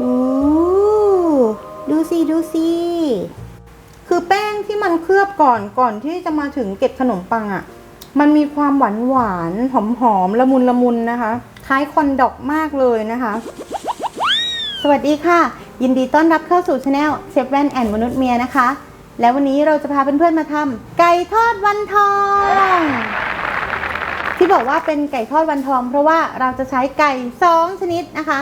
อู้ดูสิดูสิคือแป้งที่มันเคลือบก่อนก่อนที่จะมาถึงเกล็ดขนมปังอะ่ะ มันมีความหวานหวานหอมหอมละมุนละมุนนะคะคล้ายคอนดอกมากเลยนะคะ สวัสดีค่ะ ยินดีต้อนรับเข้าสู่ช anel เชฟแวนแอนมนุษย์เมียนะคะ แล้ววันนี้เราจะพาเพื่อนๆมาทำไก่ทอดวันทอง ที่บอกว่าเป็นไก่ทอดวันทอง เพราะว่าเราจะใช้ไก่ 2 ชนิดนะคะ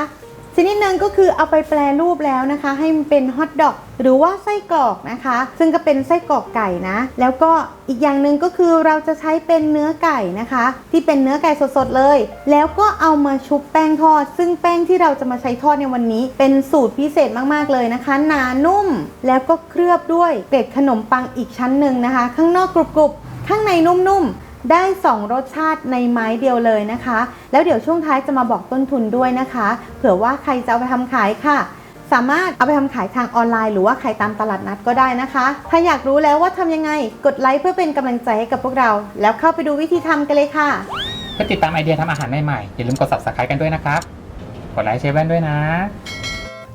ชนิดหนึ่งก็คือเอาไปแปรรูปแล้วนะคะ ให้มันเป็นฮอทดอกหรือว่าไส้กรอกนะคะ ซึ่งก็เป็นไส้กรอกไก่นะ แล้วก็อีกอย่างหนึ่งก็คือเราจะใช้เป็นเนื้อไก่นะคะ ที่เป็นเนื้อไก่สดๆเลย แล้วก็เอามาชุบแป้งทอด ซึ่งแป้งที่เราจะมาใช้ทอดในวันนี้ เป็นสูตรพิเศษมากๆเลยนะคะหนานุ่ม แล้วก็เคลือบด้วยเกล็ดขนมปังอีกชั้นหนึ่งนะคะ ข้างนอกกรุบๆข้างในนุ่มๆ ได้ 2 รสชาติในไม้เดียวเลยนะคะ แล้วเดี๋ยวช่วงท้ายจะมาบอกต้นทุนด้วยนะคะ เผื่อว่าใครจะเอาไปทำขายค่ะ สามารถเอาไปทำขายทางออนไลน์ หรือว่าขายตามตลาดนัดก็ได้นะคะ ถ้าอยากรู้แล้วว่าทำยังไง กดไลค์เพื่อเป็นกำลังใจให้กับพวกเรา แล้วเข้าไปดูวิธีทำกันเลยค่ะเพื่อติดตามไอเดียทำอาหารใหม่ๆอย่าลืมกด subscribe กันด้วยนะครับ กดไลค์เชฟแว่นด้วยนะ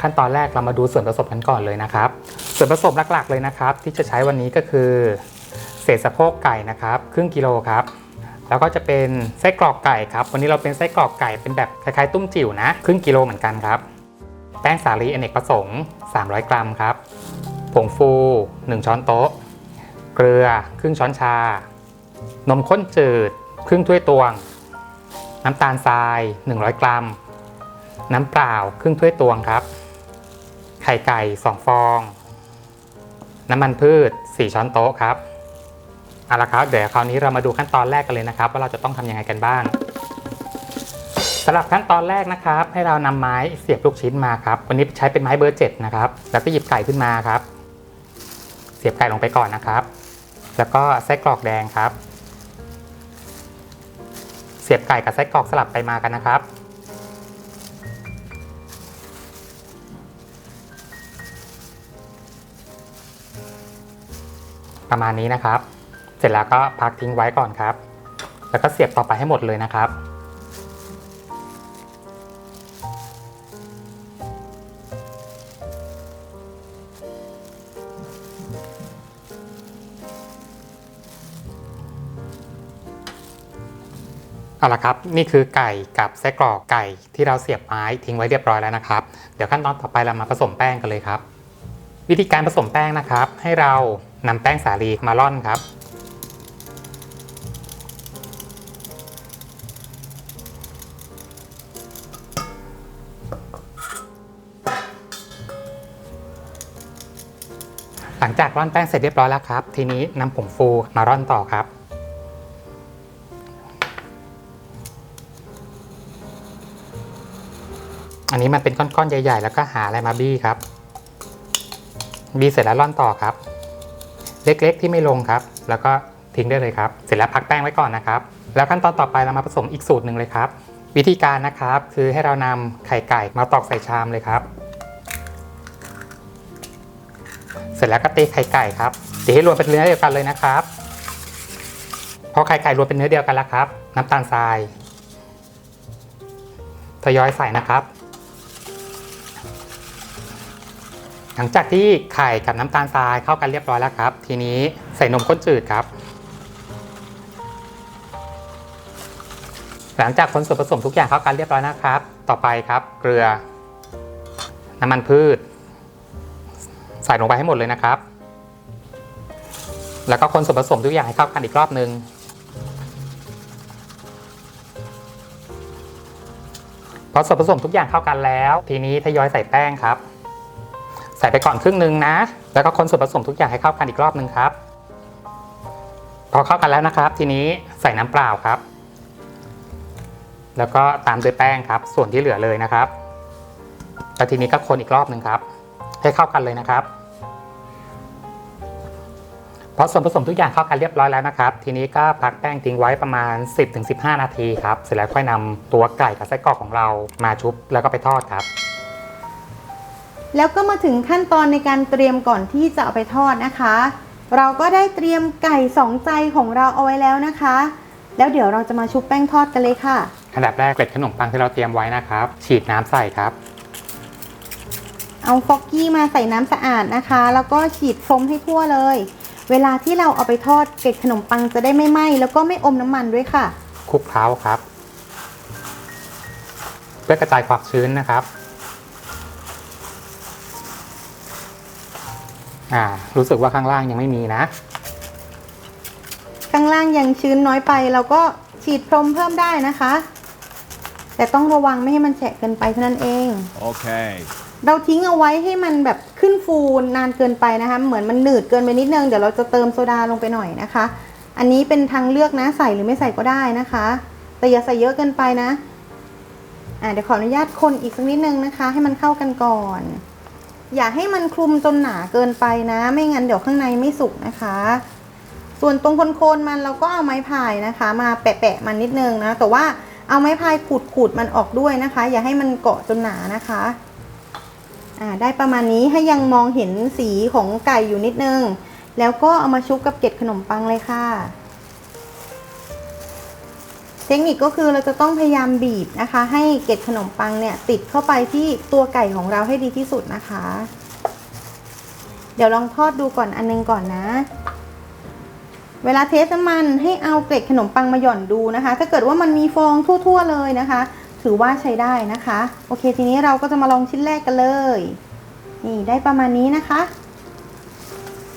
ขั้นตอนแรกเรามาดูส่วนผสมกันก่อนเลยนะครับ ส่วนผสมหลักๆเลยนะครับ ที่จะใช้วันนี้ก็คือ เศษสะโพกไก่นะครับครึ่งกิโลครับแล้วก็จะเป็นไส้กรอกไก่ครับ วันนี้เราเป็นไส้กรอกไก่เป็นแบบคล้ายๆ ตุ้มจิ๋วนะครึ่งกิโลเหมือนกันครับ แป้งสาลีอเนกประสงค์ 300 กรัมครับ ผงฟู 1 ช้อนโต๊ะ เกลือครึ่งช้อนชา นมข้นจืด ครึ่งถ้วยตวง น้ำตาลทราย 100 กรัม น้ำเปล่าครึ่งถ้วยตวงครับ ไข่ไก่ 2 ฟอง น้ำมันพืช 4 ช้อนโต๊ะครับ เอาละครับเดี๋ยวคราวนี้เรามาดูขั้นตอนแรกกันเลยนะครับ ว่าเราจะต้องทำยังไงกันบ้างสำหรับขั้นตอนแรกนะครับ ให้เรานำไม้เสียบลูกชิ้นมาครับวันนี้ใช้เป็นไม้เบอร์7นะครับ แล้วก็หยิบไก่ขึ้นมาครับ เสียบไก่ลงไปก่อนนะครับ แล้วก็ไส้กรอกแดงครับ เสียบไก่กับไส้กรอกสลับไปมากันนะครับประมาณนี้นะครับ เสร็จแล้วก็พักทิ้งไว้ก่อนครับ แล้วก็เสียบต่อไปให้หมดเลยนะครับ เอาละครับ นี่คือไก่กับไส้กรอกไก่ที่เราเสียบไม้ทิ้งไว้เรียบร้อยแล้วนะครับ เดี๋ยวขั้นตอนต่อไปเรามาผสมแป้งกันเลยครับ วิธีการผสมแป้งนะครับ ให้เรานำแป้งสาลีมาร่อนครับ หลังจากร่อนแป้งเสร็จเรียบร้อยแล้วครับ ทีนี้นำผงฟูมาร่อนต่อครับอันนี้มันเป็นก้อนๆใหญ่ ๆ แล้วก็หาอะไรมาบี้ครับ บี้เสร็จแล้วร่อนต่อครับ เล็กๆที่ไม่ลงครับ แล้วก็ทิ้งได้เลยครับ เสร็จแล้วพักแป้งไว้ก่อนนะครับ แล้วขั้นตอนต่อไปเรามาผสมอีกสูตรหนึ่งเลยครับ วิธีการนะครับคือให้เรานำไข่ไก่มาตอกใส่ชามเลยครับ สร็จแล้วก็ตีไข่ไก่ครับตีให้รวมเป็นเนื้อเดียวกันเลยนะครับพอไข่ไก่รวมเป็นเนื้อเดียวกันแล้วครับ น้ำตาลทรายทยอยใส่นะครับ หลังจากที่ไข่กับน้ำตาลทรายเข้ากันเรียบร้อยแล้วครับ ทีนี้ใส่นมข้นจืดครับ หลังจากคนส่วนผสมทุกอย่างเข้ากันเรียบร้อยนะครับ ต่อไปครับ เกลือ น้ำมันพืช ส่ลงไปให้หมดเลยนะครับ แล้วก็คนส่วนผสมทุกอย่างให้เข้ากันอีกรอบนึง พอส่วนผสมทุกอย่างเข้ากันแล้ว ทีนี้ทยอยใส่แป้งครับ ใส่ไปก่อนครึ่งหนึ่งนะ แล้วก็คนส่วนผสมทุกอย่างให้เข้ากันอีกรอบนึงครับ พอเข้ากันแล้วนะครับ ทีนี้ใส่น้ำเปล่าครับ แล้วก็ตามด้วยแป้งครับ ส่วนที่เหลือเลยนะครับแล้วทีนี้ก็คนอีกรอบหนึ่งครับ ให้เข้ากันเลยนะครับ พอส่วนผสมทุกอย่างเข้ากันเรียบร้อยแล้วนะครับ ทีนี้ก็พักแป้งทิ้งไว้ประมาณ 10-15 นาทีครับ เสร็จแล้วค่อยนำตัวไก่กับไส้กรอกของเรามาชุบแล้วก็ไปทอดครับ แล้วก็มาถึงขั้นตอนในการเตรียมก่อนที่จะเอาไปทอดนะคะ เราก็ได้เตรียมไก่สองใจของเราเอาไว้แล้วนะคะ แล้วเดี๋ยวเราจะมาชุบแป้งทอดกันเลยค่ะ อันดับแรกเกล็ดขนมปังที่เราเตรียมไว้นะครับ ฉีดน้ำใส่ครับ เอาฟอกกี้มาใส่น้ำสะอาดนะคะ แล้วก็ฉีดโฟมให้ทั่วเลย เวลาที่เราเอาไปทอดเกล็ดขนมปังจะได้ไม่ไหม้แล้วก็ไม่อมน้ำมันด้วยค่ะ คลุกเคล้าครับ เพื่อกระจายความชื้นนะครับอ่ารู้สึกว่าข้างล่างยังไม่มีนะ ข้างล่างยังชื้นน้อยไปเราก็ฉีดพรมเพิ่มได้นะคะ แต่ต้องระวังไม่ให้มันแฉะเกินไปเท่านั้นเอง Okay. เราทิ้งเอาไว้ให้มันแบบขึ้นฟูนานเกินไปนะคะ เหมือนมันหนืดเกินไปนิดนึง เดี๋ยวเราจะเติมโซดาลงไปหน่อยนะคะ อันนี้เป็นทางเลือกนะใส่หรือไม่ใส่ก็ได้นะคะ แต่อย่าใส่เยอะเกินไปนะ อ่าเดี๋ยวขออนุญาตคนอีกสักนิดนึงนะคะ ให้มันเข้ากันก่อน อย่าให้มันคลุมจนหนาเกินไปนะ ไม่งั้นเดี๋ยวข้างในไม่สุกนะคะ ส่วนตรงโคนๆมันเราก็เอาไม้พายนะคะ มาแปะๆมันนิดนึงนะ แต่ว่าเอาไม้พายขูดๆมันออกด้วยนะคะ อย่าให้มันเกาะจนหนานะคะ ได้ประมาณนี้ให้ยังมองเห็นสีของไก่อยู่นิดนึง แล้วก็เอามาชุบกับเกล็ดขนมปังเลยค่ะ เทคนิคก็คือเราจะต้องพยายามบีบนะคะ ให้เกล็ดขนมปังเนี่ยติดเข้าไปที่ตัวไก่ของเราให้ดีที่สุดนะคะ เดี๋ยวลองทอดดูก่อนอันนึงก่อนนะเวลาเทสน้ำมันให้เอาเกล็ดขนมปังมาหย่อนดูนะคะ ถ้าเกิดว่ามันมีฟองทั่ว ๆ เลยนะคะ ถือว่าใช้ได้นะคะ โอเค ทีนี้เราก็จะมาลองชิ้นแรกกันเลย นี่ได้ประมาณนี้นะคะ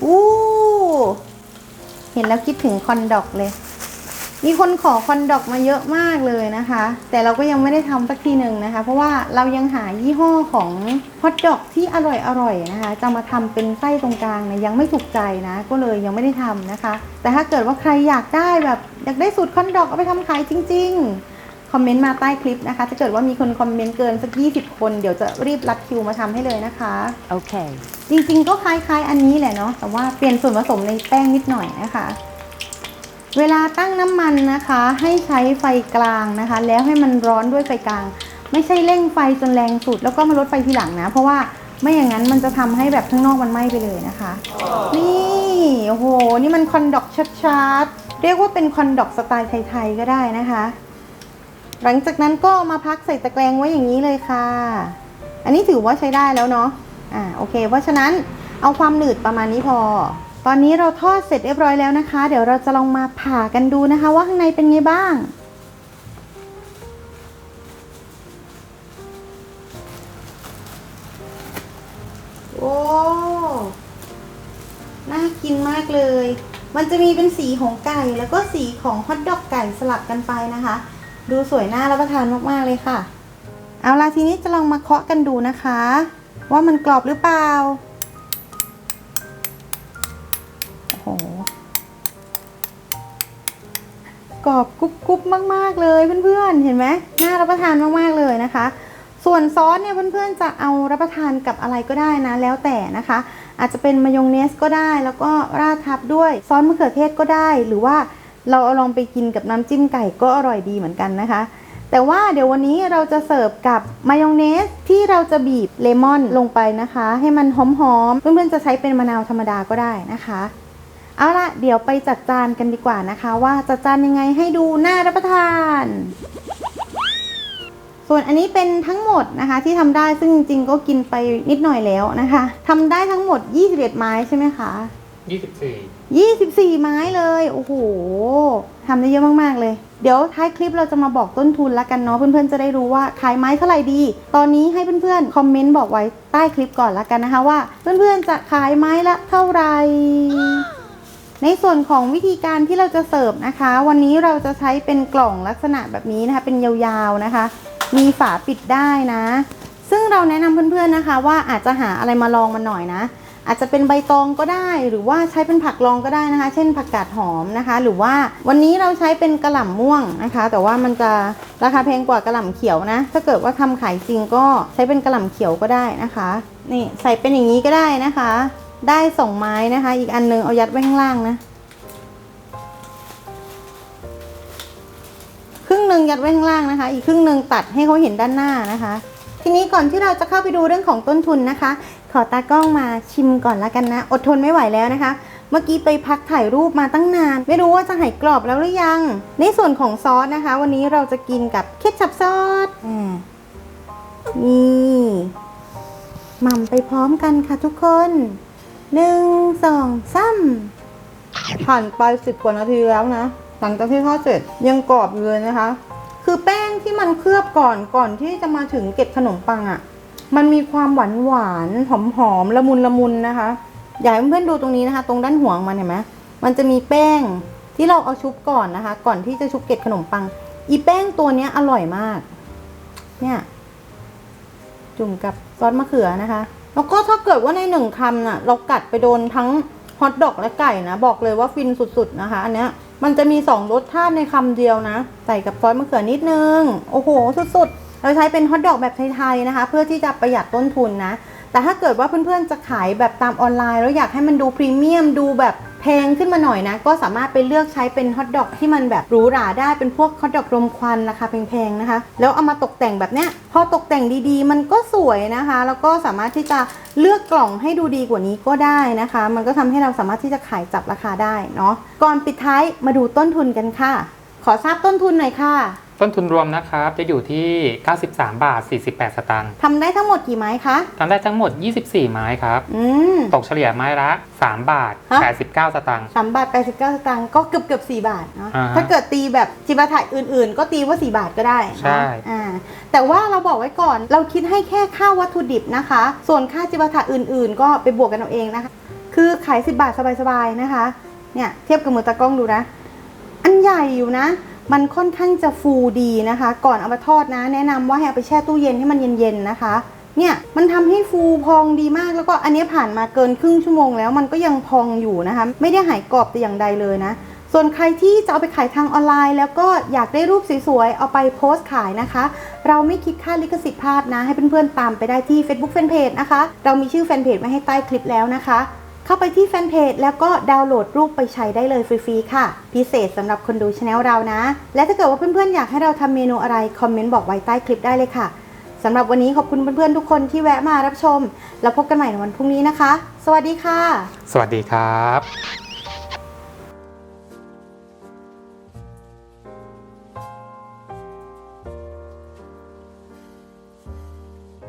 อู้เห็นแล้วคิดถึงคอนดอกเลย มีคนขอคอนดอกมาเยอะมากเลยนะคะ แต่เราก็ยังไม่ได้ทำสักทีหนึ่งนะคะ เพราะว่าเรายังหายี่ห้อของฮอทดอกที่อร่อยๆนะคะ จะมาทำเป็นไส้ตรงกลางนะยังไม่ถูกใจนะ ก็เลยยังไม่ได้ทำนะคะ แต่ถ้าเกิดว่าใครอยากได้แบบอยากได้สูตรคอนดอกเอาไปทำขายจริง ๆ คอมเมนต์มาใต้คลิปนะคะ ถ้าเกิดว่ามีคนคอมเมนต์เกินสัก 20 คน เดี๋ยวจะรีบรัดคิวมาทำให้เลยนะคะ Okay. จริงๆ ก็คล้ายๆ อันนี้แหละเนาะ แต่ว่าเปลี่ยนส่วนผสมในแป้งนิดหน่อยนะคะ เวลาตั้งน้ำมันนะคะ ให้ใช้ไฟกลางนะคะ แล้วให้มันร้อนด้วยไฟกลาง ไม่ใช่เร่งไฟจนแรงสุด แล้วก็มาลดไฟทีหลังนะ เพราะว่าไม่อย่างนั้นมันจะทำให้แบบข้างนอกมันไหม้ไปเลยนะคะ นี่โอ้โห นี่มันคอนดอกชัดๆ เรียกว่าเป็นคอนดอกสไตล์ไทยๆ ก็ได้นะคะ หลังจากนั้นก็มาพักใส่ตะแกรงไว้อย่างนี้เลยค่ะ อันนี้ถือว่าใช้ได้แล้วเนาะอ่าโอเค เพราะฉะนั้นเอาความหนืดประมาณนี้พอ ตอนนี้เราทอดเสร็จเรียบร้อยแล้วนะคะ เดี๋ยวเราจะลองมาผ่ากันดูนะคะ ว่าข้างในเป็นไงบ้าง โอ้น่ากินมากเลย มันจะมีเป็นสีของไก่แล้วก็สีของฮอทดอกไก่สลับกันไปนะคะ ดูสวยน่ารับประทานมากๆเลยค่ะ เอาล่ะทีนี้จะลองมาเคาะกันดูนะคะ ว่ามันกรอบหรือเปล่า โอ้โห กรอบกรุบกรุบมากๆเลยเพื่อนๆ เห็นไหมน่ารับประทานมากๆเลยนะคะ ส่วนซอสเนี่ยเพื่อนๆจะเอารับประทานกับอะไรก็ได้นะแล้วแต่นะคะ อาจจะเป็นมายองเนสก็ได้ แล้วก็ราดทับด้วยซอสมะเขือเทศก็ได้หรือว่า เราเอาลองไปกินกับน้ำจิ้มไก่ก็อร่อยดีเหมือนกันนะคะ แต่ว่าเดี๋ยววันนี้เราจะเสิร์ฟกับมายองเนสที่เราจะบีบเลมอนลงไปนะคะ ให้มันหอมๆ เพื่อนๆจะใช้เป็นมะนาวธรรมดาก็ได้นะคะ เอาละเดี๋ยวไปจัดจานกันดีกว่านะคะ ว่าจัดจานยังไงให้ดูน่ารับประทาน ส่วนอันนี้เป็นทั้งหมดนะคะที่ทำได้ซึ่งจริงๆก็กินไปนิดหน่อยแล้วนะคะทำได้ทั้งหมด 21 ไม้ใช่ไหมคะ24 24 ไม้เลย โอ้โหทำได้เยอะมากๆเลย เดี๋ยวท้ายคลิปเราจะมาบอกต้นทุนละกันเนาะเพื่อนๆจะได้รู้ว่าขายไม้เท่าไหร่ดี ตอนนี้ให้เพื่อนๆคอมเมนต์บอกไว้ใต้คลิปก่อนละกันนะคะว่า เพื่อนๆจะขายไม้ละเท่าไหร่ในส่วนของวิธีการที่เราจะเสิร์ฟนะคะ วันนี้เราจะใช้เป็นกล่องลักษณะแบบนี้นะคะ เป็นยาวๆนะคะ มีฝาปิดได้นะ ซึ่งเราแนะนำเพื่อนๆนะคะ ว่าอาจจะหาอะไรมาลองมันหน่อยนะ อาจจะเป็นใบตองก็ได้ หรือว่าใช้เป็นผักรองก็ได้นะคะ เช่นผักกาดหอมนะคะ หรือว่าวันนี้เราใช้เป็นกระหล่ำม่วงนะคะ แต่ว่ามันจะราคาแพงกว่ากระหล่ำเขียวนะ ถ้าเกิดว่าทำขายจริงก็ใช้เป็นกระหล่ำเขียวก็ได้นะคะ นี่ใส่เป็นอย่างนี้ก็ได้นะคะ ได้สองไม้นะคะ อีกอันนึงเอายัดไว้ข้างล่างนะครึ่งหนึ่งยัดไว้ข้างล่างนะคะ อีกครึ่งหนึ่งตัดให้เขาเห็นด้านหน้านะคะ ทีนี้ก่อนที่เราจะเข้าไปดูเรื่องของต้นทุนนะคะ ขอตากล้องมาชิมก่อนละกันนะ อดทนไม่ไหวแล้วนะคะ เมื่อกี้ไปพักถ่ายรูปมาตั้งนาน ไม่รู้ว่าจะหายกรอบแล้วหรือยัง ในส่วนของซอสนะคะ วันนี้เราจะกินกับเคชัพซอสอ่านี่หม่ำไปพร้อมกันค่ะทุกคนหนึ่งสองสามผ่านไปสิบกว่านาทีแล้วนะ หลังจากที่ทอดเสร็จยังกรอบอยู่เลยนะคะ คือแป้ง ที่มันเคลือบก่อนก่อนที่จะมาถึงเกล็ดขนมปังอะ่ะ มันมีความหวานหวานหอมหอมละมุนละมุนนะคะอยากให้เพื่อนๆดูตรงนี้นะคะ ตรงด้านหัวมันเห็นไหมมันจะมีแป้งที่เราเอาชุบก่อนนะคะ ก่อนที่จะชุบเกล็ดขนมปัง อีแป้งตัวเนี้ยอร่อยมาก เนี่ย จุ่มกับซอสมะเขือนะคะ แล้วก็ถ้าเกิดว่าในหนึ่งคำน่ะ เรากัดไปโดนทั้งฮอทดอกและไก่นะ บอกเลยว่าฟินสุดๆนะคะ อันเนี้ย มันจะมีสองรสชาติในคำเดียวนะ ใส่กับซอสมะเขือนิดนึง โอ้โห สุดๆ เราใช้เป็นฮอทดอกแบบไทยๆนะคะ เพื่อที่จะประหยัดต้นทุนนะ แต่ถ้าเกิดว่าเพื่อนๆจะขายแบบตามออนไลน์ แล้วอยากให้มันดูพรีเมียมดูแบบ แพงขึ้นมาหน่อยนะ ก็สามารถไปเลือกใช้เป็นฮอทดอกที่มันแบบหรูหราได้เป็นพวกฮอทดอกรมควันราคาแพงๆนะคะ แล้วเอามาตกแต่งแบบเนี้ยพอตกแต่งดีๆ มันก็สวยนะคะ แล้วก็สามารถที่จะเลือกกล่องให้ดูดีกว่านี้ก็ได้นะคะ มันก็ทำให้เราสามารถที่จะขายจับราคาได้เนาะก่อนปิดท้ายมาดูต้นทุนกันค่ะ ขอทราบต้นทุนหน่อยค่ะ ต้นทุนรวมนะครับจะอยู่ที่ 93 บาท 48 สตางค์ทำได้ทั้งหมดกี่ไม้คะ ทำได้ทั้งหมด 24 ไม้ครับ อืม ตกเฉลี่ยไม้ละ 3 บาท ฮะ 89 สตางค์ สามบาท 89 สตางค์ก็เกือบเกือบ4บาทเนาะอ่าฮะถ้าเกิดตีแบบจิบาถะอื่นๆ ก็ตีว่า 4 บาทก็ได้เนอะใช่ อ่าแต่ว่าเราบอกไว้ก่อนเราคิดให้แค่ค่าวัตถุดิบนะคะ ส่วนค่าจิบาถะอื่นๆ ก็ไปบวกกันเอาเองนะคะ คือขาย 10 บาทสบายๆนะคะ เนี่ยเทียบกับมือตากล้องดูนะ อันใหญ่อยู่นะ มันค่อนข้างจะฟูดีนะคะ ก่อนเอามาทอดนะ แนะนำว่าให้เอาไปแช่ตู้เย็นให้มันเย็นๆนะคะ เนี่ยมันทำให้ฟูพองดีมากแล้วก็อันนี้ผ่านมาเกินครึ่งชั่วโมงแล้วมันก็ยังพองอยู่นะคะ ไม่ได้หายกรอบแต่อย่างใดเลยนะ ส่วนใครที่จะเอาไปขายทางออนไลน์ แล้วก็อยากได้รูปสวยๆเอาไปโพสต์ขายนะคะ เราไม่คิดค่าลิขสิทธิ์ภาพนะ ให้เพื่อนๆตามไปได้ที่ Facebook Fanpage นะคะ เรามีชื่อแฟนเพจไว้ให้ใต้คลิปแล้วนะคะ เข้าไปที่แฟนเพจแล้วก็ดาวน์โหลดรูปไปใช้ได้เลยฟรีๆ ค่ะ พิเศษสำหรับคนดูช anel เรานะ และถ้าเกิดว่าเพื่อนๆ อยากให้เราทำเมนูอะไร คอมเมนต์บอกไว้ใต้คลิปได้เลยค่ะสำหรับวันนี้ขอบคุณเพื่อนๆ ทุกคนที่แวะมารับชม แล้วพบกันใหม่ในวันพรุ่งนี้นะคะ สวัสดีค่ะ สวัสดีครับ